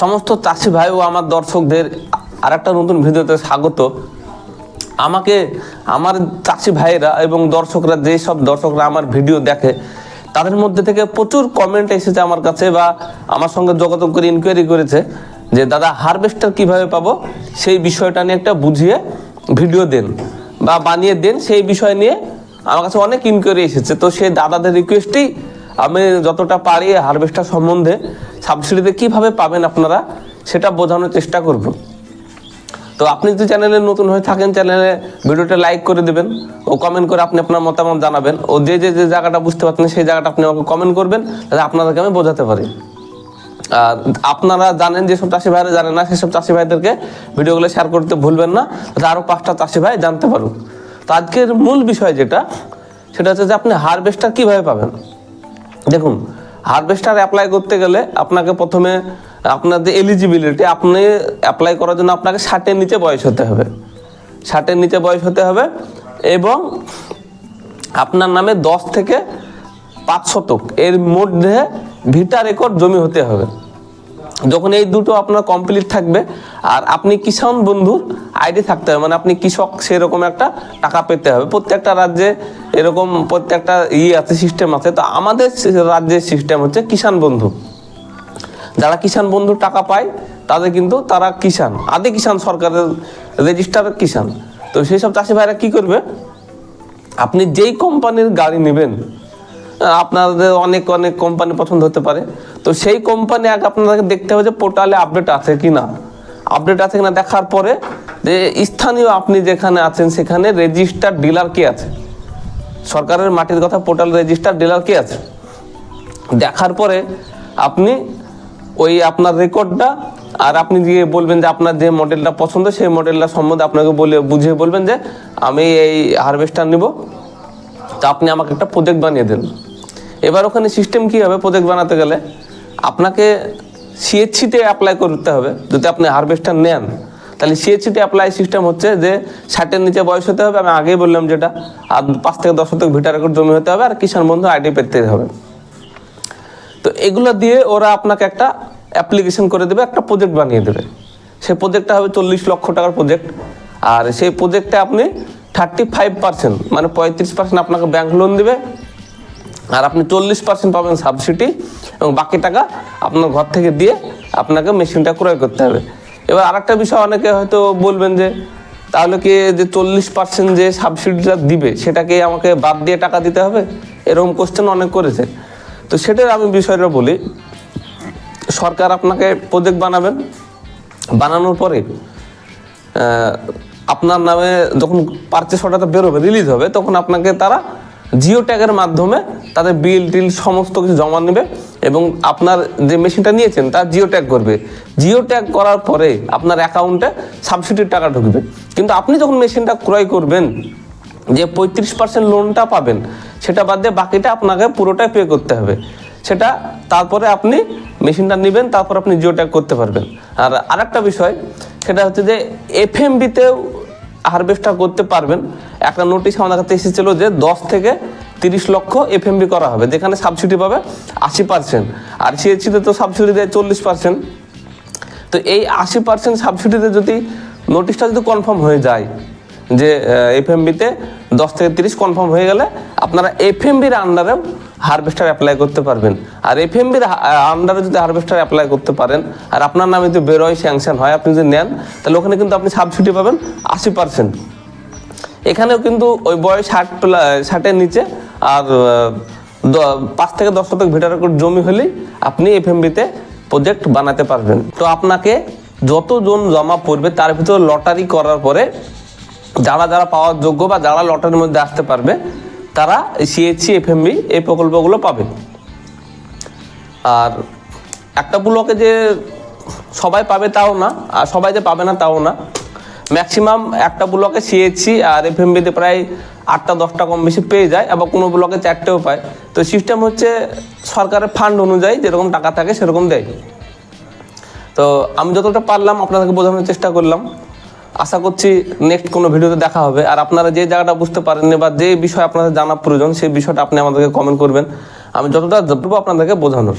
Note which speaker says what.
Speaker 1: সমস্ত চাষি ভাই ও আমার দর্শকদের আর একটা নতুন ভিডিওতে স্বাগত। আমাকে আমার চাষি ভাইয়েরা এবং দর্শকরা যেই সব দর্শকরা আমার ভিডিও দেখে, তাদের মধ্যে থেকে প্রচুর কমেন্ট এসেছে আমার কাছে বা আমার সঙ্গে যোগাযোগ করে ইনকোয়ারি করেছে যে, দাদা হারভেস্টার কীভাবে পাবো? সেই বিষয়টা নিয়ে একটা বুঝিয়ে ভিডিও দেন বা বানিয়ে দেন। সেই বিষয় নিয়ে আমার কাছে অনেক ইনকোয়ারি এসেছে। তো সেই দাদাদের রিকোয়েস্টেই আমি যতটা পারি হারভেস্টার সম্বন্ধে সাবসিডিতে কীভাবে পাবেন আপনারা, সেটা বোঝানোর চেষ্টা করব। তো আপনি যদি চ্যানেলে নতুন হয়ে থাকেন চ্যানেলে ভিডিওটা লাইক করে দেবেন, ও কমেন্ট করে আপনি আপনার মতামত জানাবেন। ও যে যে যে জায়গাটা বুঝতে পারছেন সেই জায়গাটা আপনি আমাকে কমেন্ট করবেন, তাহলে আপনাদেরকে আমি বোঝাতে পারি। আর আপনারা জানেন যেসব চাষি ভাইরা জানেন না সেসব চাষি ভাইদেরকে ভিডিওগুলো শেয়ার করতে ভুলবেন না যাতে আরও পাঁচটা চাষি ভাই জানতে পারুক। তো আজকের মূল বিষয় যেটা, সেটা হচ্ছে যে আপনি হারভেস্টার কীভাবে পাবেন? দেখুন হারভেস্টার অ্যাপ্লাই করতে গেলে আপনাকে প্রথমে আপনার যে এলিজিবিলিটি আপনি অ্যাপ্লাই করার জন্য আপনাকে ষাটের নিচে বয়স হতে হবে। ষাটের নিচে বয়স হতে হবে এবং আপনার নামে দশ থেকে পাঁচ শতক এর মধ্যে ভিটা রেকর্ড জমি হতে হবে। যখন এই দুটো আপনার কমপ্লিট থাকবে, আর আপনি কিষাণ বন্ধুর আইডি থাকতে হবে মানে আপনি কৃষক সেরকম একটা টাকা পেতে হবে। প্রত্যেকটা রাজ্যে এরকম প্রত্যেকটা ইয়ে আছে সিস্টেম আছে। তো আমাদের রাজ্যের সিস্টেম হচ্ছে কিষাণ বন্ধু। যারা কিষাণ বন্ধু টাকা পায়, তাদের কিন্তু তারা কিষাণ, আদি কিষাণ সরকারের রেজিস্টার কিষাণ। তো সেই সব চাষি ভাইরা কী করবে? আপনি যেই কোম্পানির গাড়ি নেবেন আপনাদের অনেক অনেক কোম্পানি পছন্দ হতে পারে। তো সেই কোম্পানি আগে আপনাদেরকে দেখতে হবে যে পোর্টালে আপডেট আছে কি না আপডেট আছে কিনা দেখার পরে যে স্থানীয় আপনি যেখানে আছেন সেখানে রেজিস্টার ডিলার কে আছে। সরকারের মাটির কথা পোর্টাল রেজিস্টার ডিলার কে আছে। দেখার পরে আপনি ওই আপনার রেকর্ডটা আর আপনি গিয়ে বলবেন যে আপনার যে মডেলটা পছন্দ, সেই মডেলটা সম্বন্ধে আপনাকে বলে, বুঝিয়ে বলবেন যে আমি এই হারভেস্টার নিব। তা আপনি আমাকে একটা প্রজেক্ট বানিয়ে দেন। এবার ওখানে সিস্টেম কী হবে? প্রজেক্ট বানাতে গেলে আপনাকে সিএইচসিতে অ্যাপ্লাই করতে হবে। যদি আপনি হারভেস্টার নেন, তাহলে সিএচসিতে অ্যাপ্লাই সিস্টেম হচ্ছে যে ষাটের নিচে বয়স হতে হবে। আমি আগেই বললাম যেটা। আর পাঁচ থেকে দশ শতক ভিটা রেকর্ড জমি হতে হবে আর কিষাণ বন্ধু আইডি পেতে হবে। তো এগুলো দিয়ে ওরা আপনাকে একটা অ্যাপ্লিকেশন করে দেবে, একটা প্রজেক্ট বানিয়ে দেবে। সেই প্রজেক্টটা হবে চল্লিশ লক্ষ টাকার প্রজেক্ট আর সেই প্রজেক্টে আপনি থার্টি ফাইভ পার্সেন্ট মানে পঁয়ত্রিশ পার্সেন্ট আপনাকে ব্যাংক লোন দেবে, আর আপনি চল্লিশ পার্সেন্ট পাবেন সাবসিডি এবং বাকি টাকা আপনার ঘর থেকে দিয়ে আপনাকে মেশিনটা ক্রয় করতে হবে। এবার আরেকটা বিষয়, অনেকে হয়তো বলবেন যে, তাহলে কি যে চল্লিশ পার্সেন্ট যে সাবসিডিটা দিবে, সেটাকে আমাকে বাদ দিয়ে টাকা দিতে হবে? এরকম কোশ্চেন অনেক করেছে। তো সেটার আমি বিষয়টা বলি। সরকার আপনাকে প্রজেক্ট বানাবেন। বানানোর পরে আপনার নামে যখন পারচেস অর্ডারটা বেরোবে রিলিজ হবে, তখন আপনাকে তারা জিও ট্যাগের মাধ্যমে তাদের বিল টিল সমস্ত কিছু জমা নেবে এবং আপনার যে মেশিনটা নিয়েছেন, তার জিও ট্যাগ করবে। জিও ট্যাগ করার পরে আপনার অ্যাকাউন্টে সাবসিডির টাকা ঢুকবে। কিন্তু আপনি যখন মেশিনটা ক্রয় করবেন, যে পঁয়ত্রিশ পার্সেন্ট লোনটা পাবেন, সেটা বাদ দিয়ে বাকিটা আপনাকে পুরোটাই পে করতে হবে। সেটা তারপরে আপনি মেশিনটা নেবেন, তারপর আপনি জিও ট্যাগ করতে পারবেন। আর আরেকটা বিষয়, সেটা হচ্ছে যে এফএমবিতেও হারভেস্টটা করতে পারবেন। একটা নোটিশ আমাদের কাছে এসেছিল যে দশ থেকে তিরিশ লক্ষ এফএমবি করা হবে, যেখানে সাবসিডি পাবে আশি পার্সেন্ট আর সিএইচসিতে তো সাবসিডি দেয় চল্লিশ পার্সেন্ট তো এই আশি পার্সেন্ট সাবসিডিতে যদি নোটিশটা যদি কনফার্ম হয়ে যায় যে এফএমবিতে দশ থেকে তিরিশ কনফার্ম হয়ে গেলে আপনারা এফএমবির আন্ডারেও হারভেস্টার অ্যাপ্লাই করতে পারবেন। আর এফএমবির আন্ডারে যদি হারভেস্টার অ্যাপ্লাই করতে পারেন, আর আপনার নামে যদি বেরোয় স্যাংশন হয়, আপনি যদি নেন, তাহলে ওখানে কিন্তু আপনি সাবসিডি পাবেন আশি পার্সেন্ট এখানেও কিন্তু ওই বয়স ষাট ষাটের নিচে, আর পাঁচ থেকে দশ শতক ভিটার জমি হলেই আপনি এফএমবিতে প্রজেক্ট বানাতে পারবেন। তো আপনাকে যতজন জমা পড়বে, তার ভিতরে লটারি করার পরে যারা যারা পাওয়ার যোগ্য বা যারা লটারির মধ্যে আসতে পারবে, তারা সিএইচসি এফএমবি এই প্রকল্পগুলো পাবে আর একটা ব্লকে যে সবাই পাবে তাও না, আর সবাই যে পাবে না তাও না, ম্যাক্সিমাম একটা ব্লকে সিএইচসি আর এফ এফএমবিতে প্রায় আটটা, দশটা কম বেশি পেয়ে যায়, আবার কোনো ব্লকে চারটেও পায়। তো সিস্টেম হচ্ছে সরকারের ফান্ড অনুযায়ী যেরকম টাকা থাকে সেরকম দেয়। তো আমি যতটা পারলাম আপনাদেরকে বোঝানোর চেষ্টা করলাম। আশা করছি নেক্সট কোনো ভিডিওতে দেখা হবে। আর আপনারা যে জায়গাটা বুঝতে পারেননি বা যে বিষয় আপনাদের জানা প্রয়োজন, সেই বিষয়টা আপনি আমাদেরকে কমেন্ট করবেন। আমি যতটা পারব আপনাদেরকে বোঝানোর।